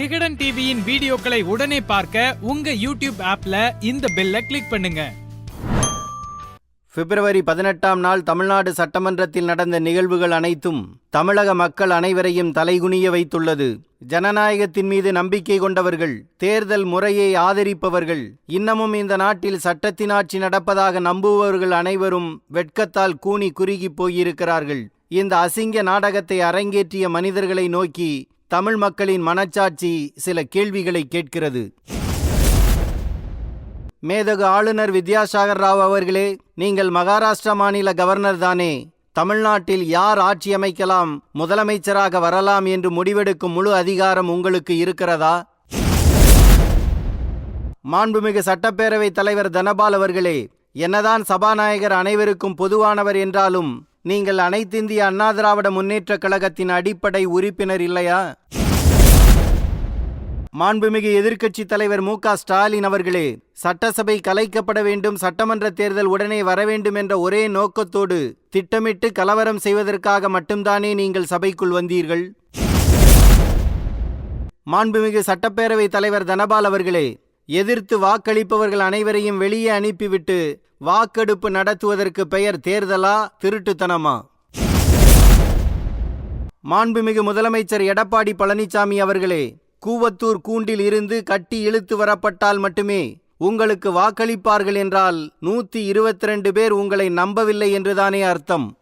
விகடன் டிவியின் வீடியோக்களை உடனே பார்க்க உங்க யூடியூப் ஆப்ல இந்த பெல்ல கிளிக் பண்ணுங்க. பிப்ரவரி பதினெட்டாம் நாள் தமிழ்நாடு சட்டமன்றத்தில் நடந்த நிகழ்வுகள் அனைத்தும் தமிழக மக்கள் அனைவரையும் தலைகுனிய வைத்துள்ளது. ஜனநாயகத்தின் மீது நம்பிக்கை கொண்டவர்கள் தேர்தல் முறையை ஆதரிப்பவர்கள் இன்னமும் இந்த நாட்டில் சட்டத்தின் ஆட்சி நடப்பதாக நம்புபவர்கள் அனைவரும் வெட்கத்தால் கூனி குறுகி போயிருக்கிறார்கள். இந்த அசிங்க நாடகத்தை அரங்கேற்றிய மனிதர்களை நோக்கி தமிழ் மக்களின் மனச்சாட்சி சில கேள்விகளை கேட்கிறது. மேதகு ஆளுநர் வித்யாசாகர் ராவ் அவர்களே நீங்கள் மகாராஷ்டிரா மாநில கவர்னர் தானே. தமிழ்நாட்டில் யார் ஆட்சி அமைக்கலாம் முதலமைச்சராக வரலாம் என்று முடிவெடுக்கும் முழு அதிகாரம் உங்களுக்கு இருக்கிறதா? மாண்புமிகு சட்டப்பேரவைத் தலைவர் தனபால் அவர்களே என்னதான் சபாநாயகர் அனைவருக்கும் பொதுவானவர் என்றாலும் நீங்கள் அனைத்திந்திய அண்ணா திராவிட முன்னேற்றக் கழகத்தின் அடிப்படை உறுப்பினர் இல்லையா? மாண்புமிகு எதிர்க்கட்சி தலைவர் மு க ஸ்டாலின் அவர்களே சட்டசபை கலைக்கப்பட வேண்டும் சட்டமன்ற தேர்தல் உடனே வர வேண்டும் என்ற ஒரே நோக்கத்தோடு திட்டமிட்டு கலவரம் செய்வதற்காக மட்டும்தானே நீங்கள் சபைக்குள் வந்தீர்கள்? மாண்புமிகு சட்டப்பேரவை தலைவர் தனபால் அவர்களே எதிர்த்து வாக்களிப்பவர்கள் அனைவரையும் வெளியே அனுப்பிவிட்டு வாக்கெடுப்பு நடத்துவதற்கு பெயர் தேர்தலா திருட்டுத்தனமா? மாண்புமிகு முதலமைச்சர் எடப்பாடி பழனிசாமி அவர்களே கூவத்தூர் கூண்டில் இருந்து கட்டி இழுத்து வரப்பட்டால் மட்டுமே உங்களுக்கு வாக்களிப்பார்கள் என்றால் நூத்தி இருபத்தி ரெண்டு பேர் உங்களை நம்பவில்லை என்றுதானே அர்த்தம்?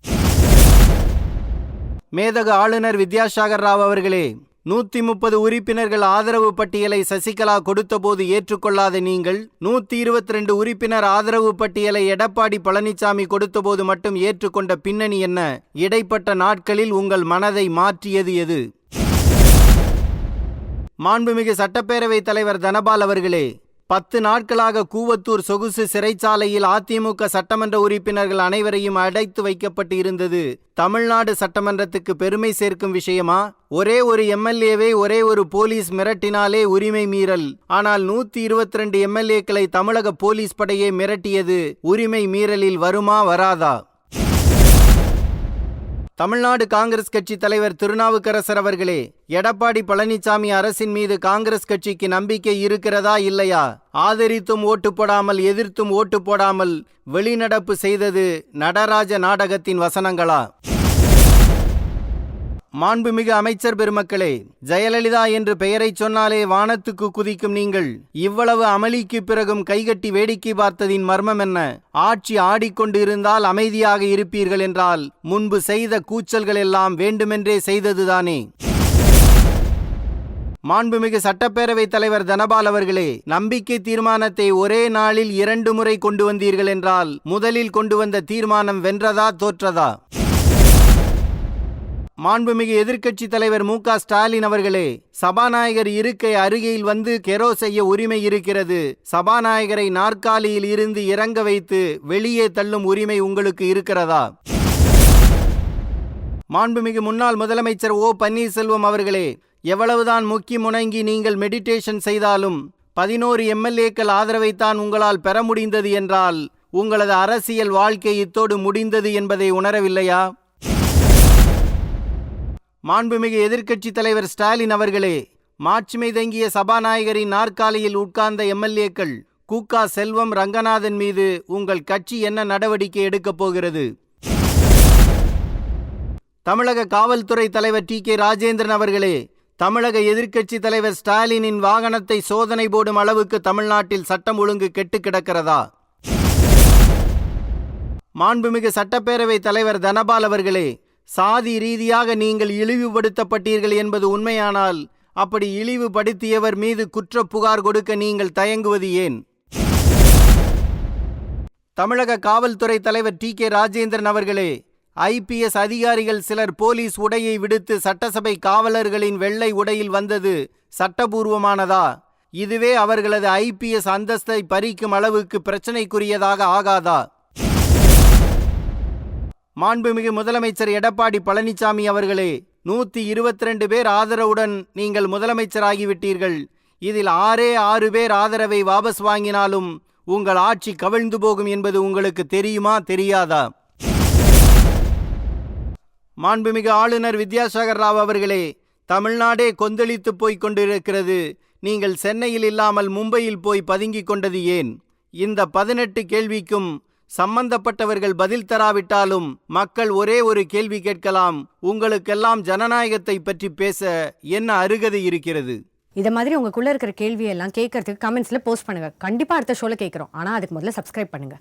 மேதக ஆளுநர் வித்யாசாகர் ராவ் அவர்களே நூத்தி முப்பது உறுப்பினர்கள் ஆதரவு பட்டியலை சசிகலா கொடுத்தபோது ஏற்றுக்கொள்ளாத நீங்கள் நூத்தி இருபத்தி ரெண்டு உறுப்பினர் ஆதரவு பட்டியலை எடப்பாடி பழனிசாமி கொடுத்தபோது மட்டும் ஏற்றுக்கொண்ட பின்னணி என்ன? இடைப்பட்ட நாட்களில் உங்கள் மனதை மாற்றியது எது? மாண்புமிகு சட்டப்பேரவைத் தலைவர் தனபால் அவர்களே பத்து நாட்களாக கூவத்தூர் சொகுசு சிறைச்சாலையில் அதிமுக சட்டமன்ற உறுப்பினர்கள் அனைவரையும் அடைத்து வைக்கப்பட்டு இருந்தது. தமிழ்நாடு சட்டமன்றத்துக்கு பெருமை சேர்க்கும் விஷயமா? ஒரே ஒரு எம்எல்ஏவை ஒரே ஒரு போலீஸ் மிரட்டினாலே உரிமை மீறல். ஆனால் நூத்தி இருபத்தி ரெண்டு எம்எல்ஏக்களை தமிழக போலீஸ் படையே மிரட்டியது உரிமை மீறலில் வருமா வராதா? தமிழ்நாடு காங்கிரஸ் கட்சி தலைவர் திருநாவுக்கரசர் அவர்களே எடப்பாடி பழனிசாமி அரசின் மீது காங்கிரஸ் கட்சிக்கு நம்பிக்கை இருக்கிறதா இல்லையா? ஆதரித்தும் ஓட்டு போடாமல் எதிர்த்தும் ஓட்டு போடாமல் வெளிநடப்பு செய்தது நடராஜ நாடகத்தின் வசனங்களா? மாண்புமிகு அமைச்சர் பெருமக்களே ஜெயலலிதா என்று பெயரைச் சொன்னாலே வானத்துக்கு குதிக்கும் நீங்கள். இவ்வளவு அமளிக்கு பிறகும் கைகட்டி வேடிக்கை பார்த்ததின் மர்மம் என்ன? ஆட்சி ஆடிக்கொண்டு இருந்தால் அமைதியாக இருப்பீர்கள் என்றால் முன்பு செய்த கூச்சல்கள் எல்லாம் வேண்டுமென்றே செய்ததுதானே. மாண்புமிகு சட்டப்பேரவைத் தலைவர் தனபால் அவர்களே நம்பிக்கை தீர்மானத்தை ஒரே நாளில் இரண்டு முறை கொண்டு வந்தீர்கள் என்றால் முதலில் கொண்டு வந்த தீர்மானம் வென்றதா தோற்றதா? மாண்புமிகு எதிர்க்கட்சி தலைவர் மு ஸ்டாலின் அவர்களே சபாநாயகர் இருக்கை அருகில் வந்து கெரோ செய்ய உரிமை இருக்கிறது. சபாநாயகரை நாற்காலியில் இருந்து இறங்க வைத்து வெளியே தள்ளும் உரிமை உங்களுக்கு இருக்கிறதா? மாண்புமிகு முன்னாள் முதலமைச்சர் ஓ பன்னீர்செல்வம் அவர்களே எவ்வளவுதான் முக்கி முணங்கி நீங்கள் மெடிடேஷன் செய்தாலும் பதினோரு எம்எல்ஏக்கள் ஆதரவைத்தான் உங்களால் பெற முடிந்தது என்றால் உங்களது அரசியல் வாழ்க்கை இத்தோடு முடிந்தது என்பதை உணரவில்லையா? மாண்புமிகு எதிர்க்கட்சித் தலைவர் ஸ்டாலின் அவர்களே மாட்சிமை தங்கிய சபாநாயகரின் நாற்காலியில் உட்கார்ந்த எம்எல்ஏக்கள் கூக்கா செல்வம் ரங்கநாதன் மீது உங்கள் கட்சி என்ன நடவடிக்கை எடுக்கப் போகிறது? தமிழக காவல்துறை தலைவர் டி. கே. ராஜேந்திரன் அவர்களே தமிழக எதிர்க்கட்சி தலைவர் ஸ்டாலினின் வாகனத்தை சோதனை போடும் அளவுக்கு தமிழ்நாட்டில் சட்டம் ஒழுங்கு கெட்டு கிடக்கிறதா? மாண்புமிகு சட்டப்பேரவை தலைவர் தனபால் அவர்களே சாதி ரீதியாக நீங்கள் இழிவுபடுத்தப்பட்டீர்கள் என்பது உண்மையானால் அப்படி இழிவுபடுத்தியவர் மீது குற்ற புகார் கொடுக்க நீங்கள் தயங்குவது ஏன்? தமிழக காவல்துறை தலைவர் டி கே ராஜேந்திரன் அவர்களே ஐபிஎஸ் அதிகாரிகள் சிலர் போலீஸ் உடையை விடுத்து சட்டசபை காவலர்களின் வெள்ளை உடையில் வந்தது சட்டபூர்வமானதா? இதுவே அவர்களது ஐபிஎஸ் அந்தஸ்தை பறிக்கும் அளவுக்கு பிரச்சனைக்குரியதாக ஆகாதா? மாண்புமிகு முதலமைச்சர் எடப்பாடி பழனிசாமி அவர்களே நூற்றி இருபத்தி ரெண்டு பேர் ஆதரவுடன் நீங்கள் முதலமைச்சராகிவிட்டீர்கள். இதில் ஆறே ஆறு பேர் ஆதரவை வாபஸ் வாங்கினாலும் உங்கள் ஆட்சி கவிழ்ந்து போகும் என்பது உங்களுக்கு தெரியுமா தெரியாதா? மாண்புமிகு ஆளுநர் வித்யாசாகர் ராவ் அவர்களே தமிழ்நாடே கொந்தளித்து போய்க் கொண்டிருக்கிறது. நீங்கள் சென்னையில் இல்லாமல் மும்பையில் போய் பதுங்கிக் கொண்டது ஏன்? இந்த பதினெட்டு கேள்விக்கும் சம்பந்தப்பட்டவர்கள் பதில் தராவிட்டாலும் மக்கள் ஒரே ஒரு கேள்வி கேட்கலாம் உங்களுக்கெல்லாம் ஜனநாயகத்தை பற்றி பேச என்ன அருகதை இருக்கிறது? இதை மாதிரி உங்களுக்குள்ள இருக்கிற கேள்வியெல்லாம் கேட்கறதுக்கு கமெண்ட்ஸ்ல போஸ்ட் பண்ணுங்க. கண்டிப்பா அடுத்த ஷோல கேட்குறோம். ஆனா அதுக்கு முதல்ல சப்ஸ்கிரைப் பண்ணுங்க.